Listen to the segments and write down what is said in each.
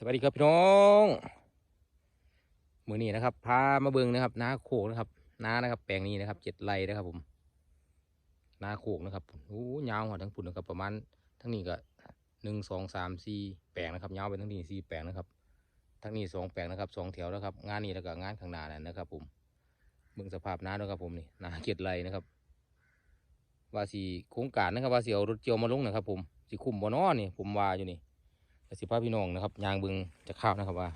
สวัสดีครับพี่น้องมือนี้นะครับ พามาเบิงนะครับ นาโคกนะครับ นานะครับ แปลงนี้นะครับเจ็ดไร่นะครับ ผม นาโคกนะครับโอ้ยาวหัวทั้งปุ่นนะครับ ประมาณทั้งนี้ก็หนึ่งสองสามสี่แปลงนะครับยาวไปทั้งนี้สี่แปลงนะครับ ทั้งนี้สองแปลงนะครับสองแถวนะครับ งานนี้แล้วก็งานข้างหน้านั่นนะครับ ผมเบิ่งสภาพน้าด้วยครับผมนี่นาเจ็ดไร่นะครับว่าสีโครงการนะครับว่าสีเอารถเจียวมาลงนะครับ ผมสีคุมบ่นอนี่ผมว่าอยู่นี่ สิพาพี่น้องนะครับยางเบึงจะข้าวนะครับว่า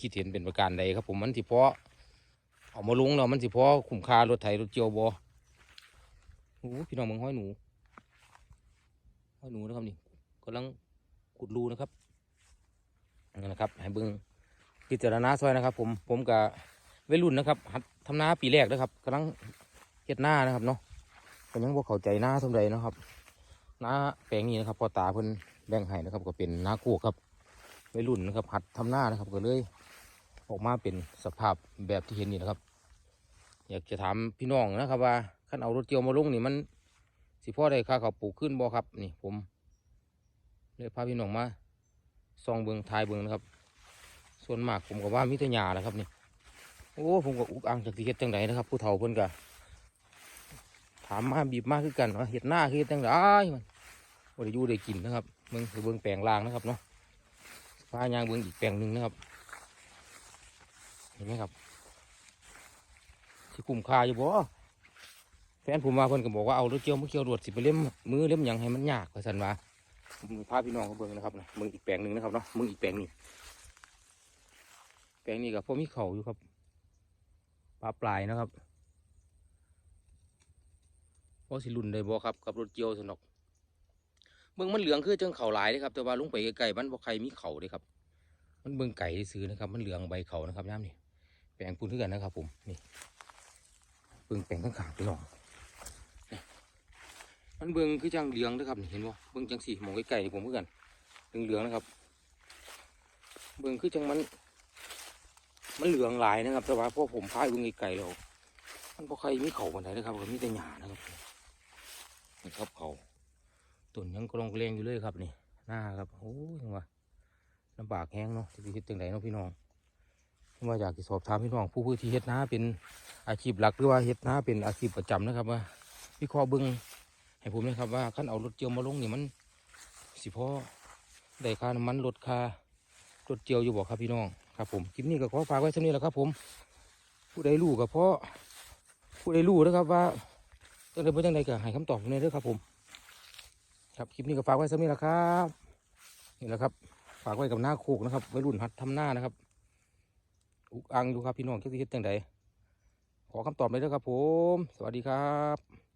คิดเห็นเป็นประการใดครับ ผมมันสิพอเอามาลงแล้วมันสิพอคุ้มค่ารถไถรถเจียวบอโอ้พี่น้องมืองห้อยหนูห้อยหนูนะครับนี่กำลังขุดรูนะครับนั่นนะครับให้เบึงพิจารณาซอยนะครับ ผมผมกับวัยรุ่นนะครับหัดทำนาปีแรกนะครับกำลังเฮ็ดหน้านะครับเนาะก็ยังบ่เข้าใจหน้าสมใดนะครับ นาแปลงนี้นะครับพอตาเพิ่นแบ่งให้นะครับ ก็เป็นนากูครับวัยรุ่นนะครับ หัดทำหน้านะครับ ก็เลยออกมาเป็นสภาพแบบที่เห็นนี่นะครับ อยากจะถามพี่น้องนะครับว่าขั้นเอารถเจียวมาลงนี่มัน สิพ่อได้ค่าเขาปลูกขึ้นบ่ครับ นี่ผมเลยพาพี่น้องมาส่องเบิงทายเบิงนะครับ ส่วนมากผมก็ว่ามิตรยานะครับนี่โอ้ผมก็อุกอังจากที่เฮ็ดจังไดนะครับ ผู้เฒ่าเพิ่นก็ถามมาบีบมาคือกันว่าเฮ็ดหน้าคือจังไดมัน บ่ได้ยู่ได้กินนะครับเบิ่งคือเบิ่งแปลงลางนะครับเนาะพายางเบิ่งอีกแปลงหนึ่งนะครับ เห็นไหมครับสิคุ้มคาอยู่บ่แฟนผมมาเพิ่นก็บอกว่าเอารถเกี่ยวมาเกี่ยวรวดสิไปเล่มมือเล่มหยังให้มันยากว่าซั่นว่าผมพาพี่น้องเขาเบิ่งนะครับนะมึงอีกแปลงหนึ่งนะครับเนาะมึงอีกแปลงนี้แปลงนี้กับพวกมีเขาอยู่ครับปลาปลายนะครับพอสิรุ่นได้บ่ครับกับรถเกี่ยวสนอก บิ่งมันเหลืองคือจังเขาหลายเลยครับแต่ว่าลุงไปไกลๆมันบ่ใครมีเขาเลยครับ มันเบิ่งไก่ซื้อนะครับ มันเหลืองใบเขานะครับน้ำนี่แปลงปูนเท่ากันนะครับ ผมนี่เบิ่งแปลงข้างๆไปลองนี่มันเบิ่งคือจังเหลืองนะครับเห็นบ่เบิ่งจังสีมองไกลๆผมเพื่อกันเหลืองๆนะครับ เบิ่งคือจังมัน มันเหลืองหลายนะครับ แต่ว่าพอผมพายเบิ่งไกลๆแล้วมันบ่ใครมีเขาบันไดนนะครับก็มีแต่หญ้านะครับนี่ครับเขา ตุ่นยังกรองเกรงอยู่เลยครับนี่หน้าครับโอ้ยยังว่าลำบากแห้งเนาะจะไปเฮ็ดจังไดเนาะพี่น้องว่าอยากสอบถามพี่น้องผู้ผู้ที่เฮ็ดนาเป็นอาชีพหลักหรือว่าเฮ็ดนาเป็นอาชีพประจำนะครับว่าวิเคราะห์เบิ้งให้ผมนะครับว่าขั้นเอารถเจียวมาลงนี่มัน สิพอได้ค่าน้ำมันลดค่ารถเจียวอยู่บอกครับพี่น้องครับผมคลิปนี้ก็ขอฝากไว้เท่านี้แหละครับ ผม ผู้ใดรู้ก็เพราะผู้ใดรู้นะครับว่าจังใดบ่จังใดก็ให้คำตอบผมเลยเด้อครับผม ครับคลิปนี้ก็ฝากไว้สักนิดละครับนี่แหละครับ ฝากไว้กับหน้าโคกนะครับไว้รุ่นหัดทำหน้านะครับ อุกอังอยู่ครับพี่น้องเจ้าที่เฮ็ดจังใดขอคำตอบเลยนะครับผม สวัสดีครับ